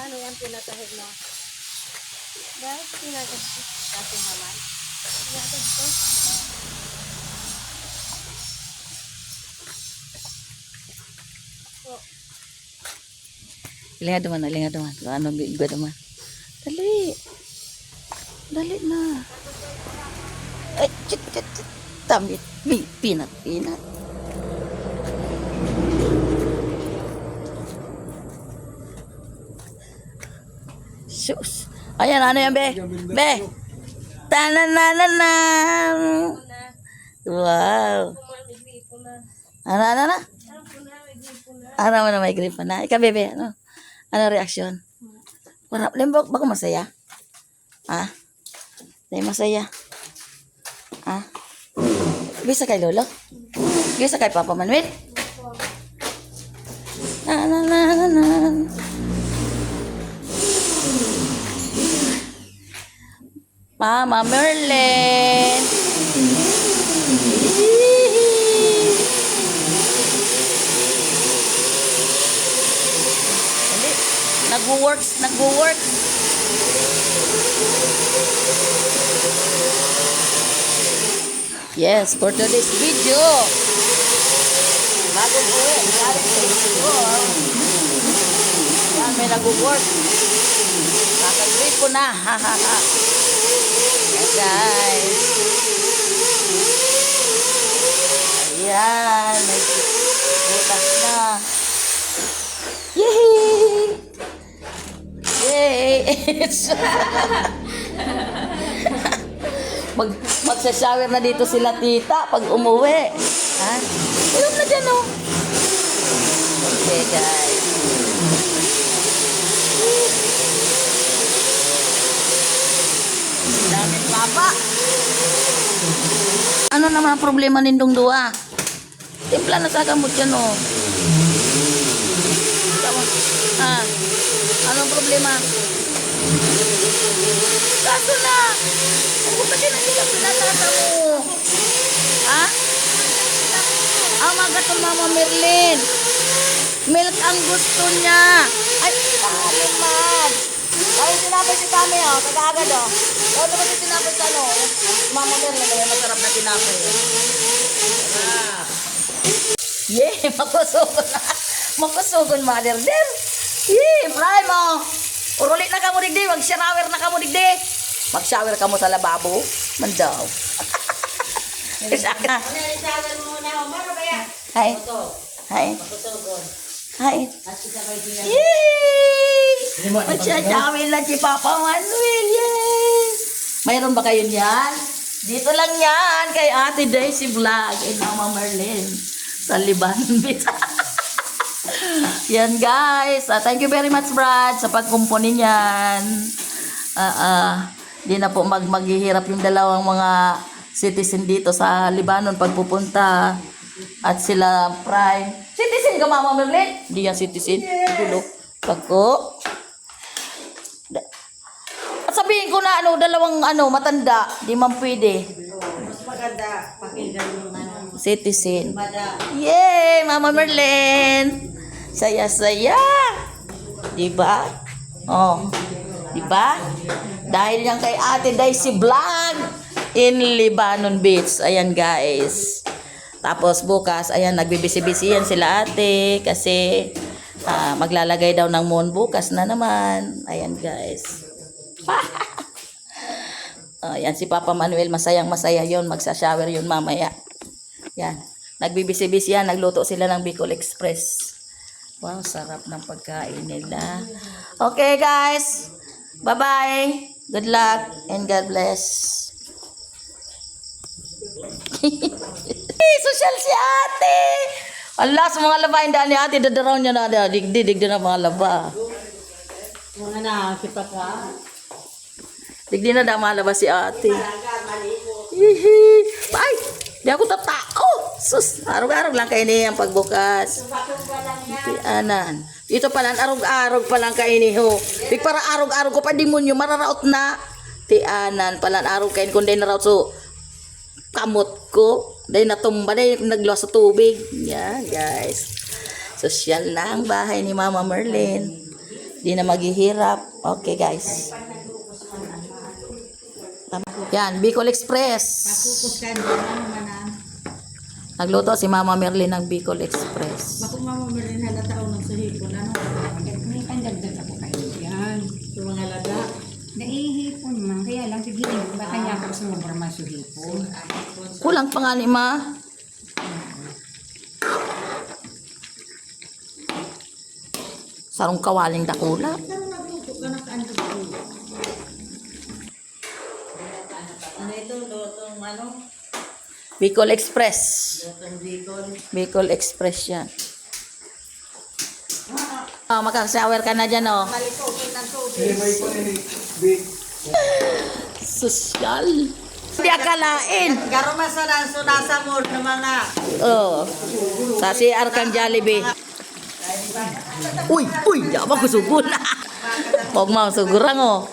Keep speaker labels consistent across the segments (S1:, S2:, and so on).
S1: Ano yan pinatahid mo? Dahil pinatahid ko. Kasi haman. Pinatahid ko.
S2: Duman, linga duman. Kung ano giga duman. Dali. Dali na. Ay, chit, chit, chit. Tamit. Pi- Pinat, pinat. Sus. Ayan, ano yan, be? Be. Tananananan. Wow. Ano, ano, ano?
S1: Ano
S2: mo na may grip na? Ikaw, bebe, ano? Ano reaksyon? Wala, limbok, baka masaya? Ha? Dahil masaya. Ha? Bisa kay Lolo? Bisa kay Papa Manuel? Na, na, na, na, na. Mama Merlin! Hindi. Nagwo-work, nagwo-work. Yes, for today's video. Bagong uwi, galing sa school. Yan, may nagwo-work. Kakagrid ko na. Ha. Yes, guys. Ayan, may butas na. Yay! Yay! Mag magsashower na dito sila tita pag umuwi. Ha? Ilog na dyan oh. Okay guys. Baba. Ano naman ang problema nindong dua? Timpla na sa gamot yan oh. Ah. Anong problema? Kaso na. Ako pa din hindi ka pinatata mo. Ha? Ang mga to Mama Merlin. Milk ang gusto niya. Ay, tama man. Ay, tinapay si Tami, oh. Kagagad, oh. Ano naman sa ano? Mama Merlin, may masarap na tinapay, eh. Sarap. Yeah, makusugon na. Makusugon, mother der. Yeah, fry mo. Urulit na ka mo digdi, mag-shower na ka mo digdi. Mag-shower ka mo sa lababo. Mandaw.
S1: Mo na. Mano ba yan?
S2: Hi. Hi.
S1: Kusugon.
S2: Hi. Yay! Magsasawin na si Papa Manuel. Mayroon ba kayo niyan? Dito lang yan kay Ate Daisy Vlog and Mama Merlin sa Libanon yan guys. Ah, thank you very much Brad sa pagkumpuni niyan. Ah, ah. di na po mag maghihirap yung dalawang mga citizen dito sa Libanon pagpupunta. At sila Prime. Citizen ka Mama Merlin? Di yan citizen. Gulo. Pagko. Ko na ano, dalawang ano, matanda. Di man pwede.
S1: Mas maganda. Pakinggan.
S2: Citizen. Yay! Mama Merlin! Saya-saya! Diba? Oh. Diba? Dahil yan kay Ate Daisy Vlog in Libanon Beach. Ayan guys. Tapos bukas, ayan, nagbibisi-bisi yan sila ate kasi ah, maglalagay daw ng moon bukas na naman. Ayan guys. Ayan, si Papa Manuel, masayang masaya yon Magsa-shower yun mamaya. Yan. Nagbibisi-bisi yan. Nagluto sila ng Bicol Express. Wow, sarap ng pagkain nila. Okay, guys. Bye-bye. Good luck and God bless. Social si ate. Allah, sa mga laba, hindi ni ate, dadaraw niya na, digdi, digdi na mga laba.
S1: Mga na, kita ka.
S2: Digdi na da mga laba si ate. Ay, di ako tatao. Sus, arog-arog lang kayo niya ang pagbukas. Anan. Ito pala, arog-arog pa lang kayo niyo. Di para arog-arog ko pa di mo nyo, mararaot na. Ti anan, pala arog kayo kundi naraot so kamot ko. Dahil natumba, dahil nagluwas sa tubig. Yan, guys. Sosyal na ang bahay ni Mama Merlin. Di na maghihirap. Okay, guys. Yan, Bicol Express. Nagluto si Mama Merlin ng Bicol Express.
S3: Bakit mama mo rin halata o nang sahipon, ano?
S4: May pandagdag ako kayo.
S3: Yan, sa mga lada.
S4: Naihipon man, kaya lang sige, ba kaya ako sa mga masuhipon.
S2: Kulang pa nga ni Ma. Sarong kawaling dakula.
S3: Pero nagluto ka na kaandog Ano ito, lutong ano?
S2: Bicol Express.
S3: Lutong bacon.
S2: Bicol Express yan. Oh, makaka-shower ka na dyan, oh.
S3: Malikopin ng tubig.
S2: Sosyal. Hindi akalain.
S3: Garo masanan so nasa mood ng mga
S2: Oh. Sa CR kang Jollibee. Uy, uy, di ako kusugun. Huwag mo, sugurang, oh.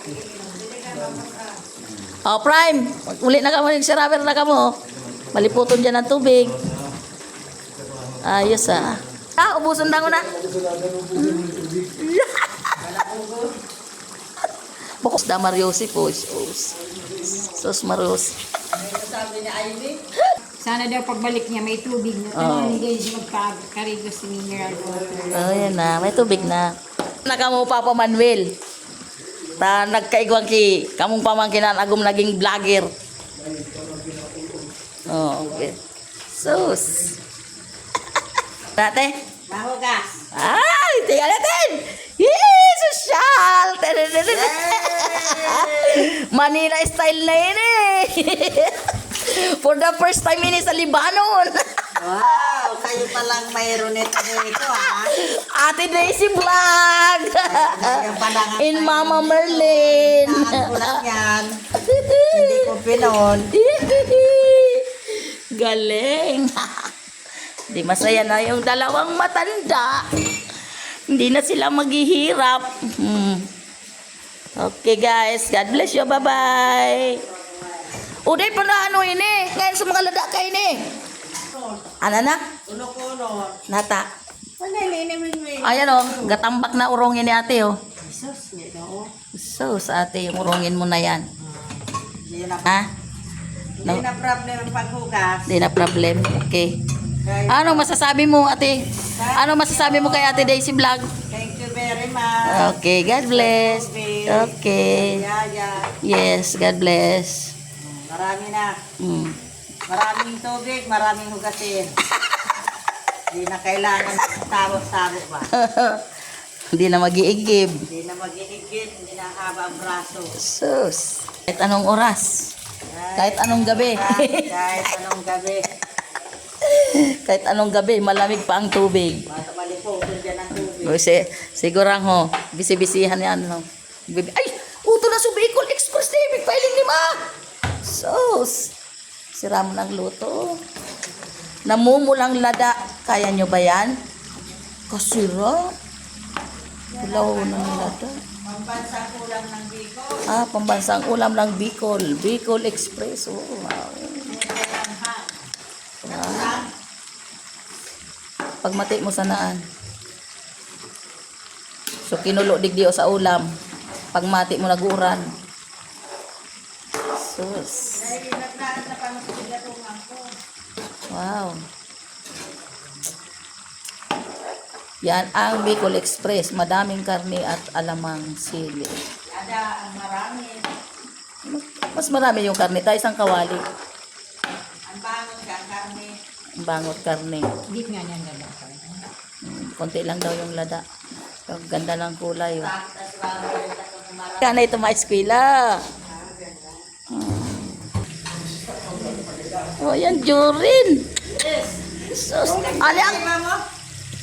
S2: Oh, Prime. Uli na ka mo, nagsirawer na ka mo. Maliputon dyan ng tubig. Ayos, ah. Ah, ubusan na ko na. Bukos da Mariosi po. Sus Marios.
S3: sabi ni Ivy.
S4: Sana daw pagbalik niya may tubig na. Oh. Hindi siya magpagkarigo si mineral water.
S2: Oh, yan na. May tubig na. Naka mo Papa Manuel. Ta nagkaigwang ki kamong pamangkinan agom naging vlogger. Oh, okay. Sus. Dati.
S3: Mahugas.
S2: Ay, tingnan natin. Yee, social. Manila style na yun eh. For the first time ini sa Libanon.
S3: Wow, kayo palang mayroon nito dito ha.
S2: Ate Daisy Vlog. In Mama Merlin.
S3: Nakakulat yan. Hindi ko pinon.
S2: Galing. Di masaya na yung dalawang matanda. Hindi na sila maghihirap. Hmm. Okay guys, God bless you. Bye-bye. Uday pa na ano ini. Ngayon sa mga lada kayo ini. Ano na?
S3: Kuno-kuno.
S2: Nata.
S3: Ano
S2: Ayan o, gatambak na urongin ni ate o.
S3: Jesus, nito. oh.
S2: So, sa ate, yung urongin mo na yan.
S3: Hindi na,
S2: Ha?
S3: hindi na problem paghugas.
S2: Hindi na problem. Okay. Ano masasabi mo, ate? Ano masasabi mo kay ate Daisy Vlog?
S3: thank you very much.
S2: Okay, God bless. Okay. Yes, God bless.
S3: Marami na.
S2: Mm.
S3: Maraming tubig, maraming hugasin. Hindi na kailangan tawag-tawag pa.
S2: Hindi na mag-iigib.
S3: Hindi na mag-iigit, hindi na haba ang braso.
S2: Sus. Kahit anong oras. Kahit anong gabi.
S3: Kahit anong gabi.
S2: Kahit anong gabi, malamig pa ang tubig.
S3: Malipotin dyan ang tubig.
S2: O, si, sigurang ho, bisi-bisihan yan. No? Bibi- Ay! Uto na sa Bicol Express TV, filing ni Ma! Sus! Sira mo ng luto. Namumulang lada. Kaya nyo ba yan? Kasira. Hilaw ng lada.
S3: Pambansang kulang ng biko.
S2: Ah, pambansang ulam ng Bicol. Bicol Express. Oh, wow. Ah. Pagmati mo sanaan. So, kinulo digdi o sa ulam. Pagmati mo naguran. Sus.
S3: Dahil naglaan sa pangsigatungan ko.
S2: Wow. Yan ang Bicol Express. Madaming karne at alamang sili.
S3: Ada ang marami.
S2: Mas marami yung karne. Tayo isang kawali.
S3: Ang bangon ka, ang karne.
S2: Ang bangot karne.
S4: Hindi nga niya lalakad.
S2: Mm, konti lang daw yung lada. Pero ganda ng kulay. Oh.
S3: Tapos bangon ka kung marami.
S2: Kana ito maeskwela. Oh, yan, Jorin. Isus. Ali ang?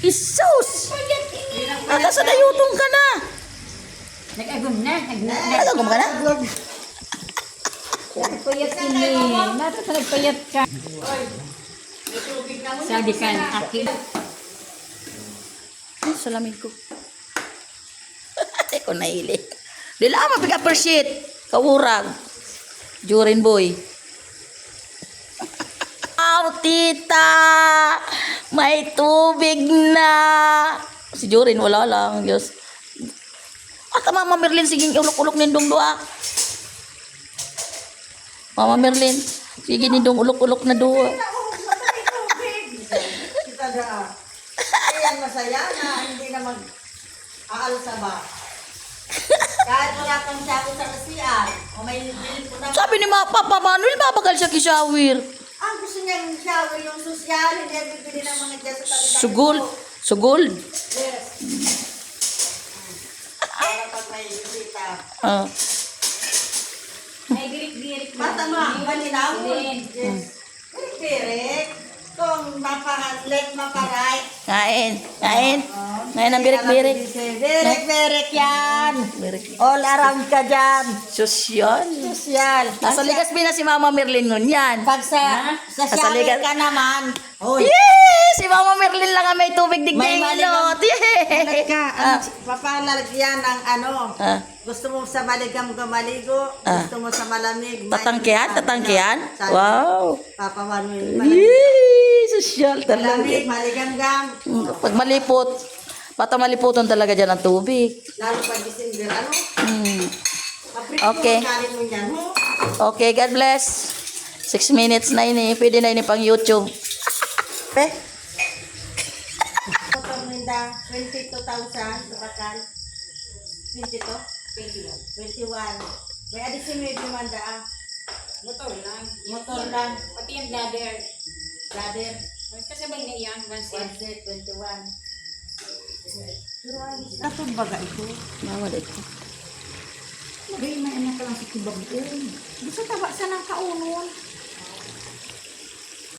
S2: Isus. Aga sa dayutong ka na.
S4: Nag-agum na. Nag-
S2: Nagagum ka na?
S4: Nagpayat ini. Nato sa nagpayat ka. Sabi ka, akin.
S2: Ay, salamin ko. Ate ko naili. Dila ama pika appreciate. Kawurag. Jorin boy. Aw, tita! May tubig na! Si Jorin, wala lang. Diyos. At Mama Merlin, sige, ulok-ulok nindong doa. Mama Merlin, sige nindong ulok-ulok na doa.
S3: Kita da. Ayan masaya na hindi na mag aalsa ba. Kahit wala kang sabi sa kasiyan, o may bilin ko na.
S2: Sabi ni Ma, Papa Manuel, babagal siya kisawir.
S3: Ang gusto niyang shower yung sosyal, hindi bibili ng mga dyan sa tabi
S2: Sugol. Sugol.
S3: Yes. Para pag may bisita.
S2: Ah.
S4: May birik-birik
S3: Bata mo, malinaw. Yes. Pirik. Kung mapahanlit, maparay.
S2: Kain. Kain. Ngayon ang birik-birik.
S3: Birik-birik yan.
S2: Birik.
S3: All around ka dyan.
S2: Sosyal.
S3: Sosyal.
S2: Nasa ligas na si Mama Merlin nun yan.
S3: Pag sa, sa ka naman. Hoy.
S2: Yes! Si Mama Merlin lang ang may tubig
S3: May
S2: digdingot.
S3: Halit
S2: Yes!
S3: ka.
S2: Ah.
S3: Ang papalalagyan ng ano.
S2: Ah.
S3: Gusto mo sa baligam ka maligo.
S2: Ah.
S3: Gusto mo sa malamig.
S2: Tatangkihan? Tatangkihan? Wow.
S3: Papawan mo yung malamig.
S2: Yee! Sosyal talaga.
S3: Malamig, maligam-gam.
S2: Mm, Pag malipot, bata maliputan talaga dyan ang tubig.
S3: Lalo pag December, ano?
S2: Mm. Okay.
S3: Hmm?
S2: Okay, God bless. Six minutes na ini. Pwede na ini pang YouTube.
S3: Motor ninda, 22,000 sa bakal. 22? 21. 21. May addition may dumanda ah.
S4: Motor lang.
S3: Motor lang.
S4: Pati yung bladder.
S3: Ladder.
S4: Kasabay na yan. One set.
S3: 1 set, 21. Pero ay, atong baga ito.
S2: Bawal ito.
S4: Gay na anak lang sa tibag ko. Gusto taba sa ng kaunon.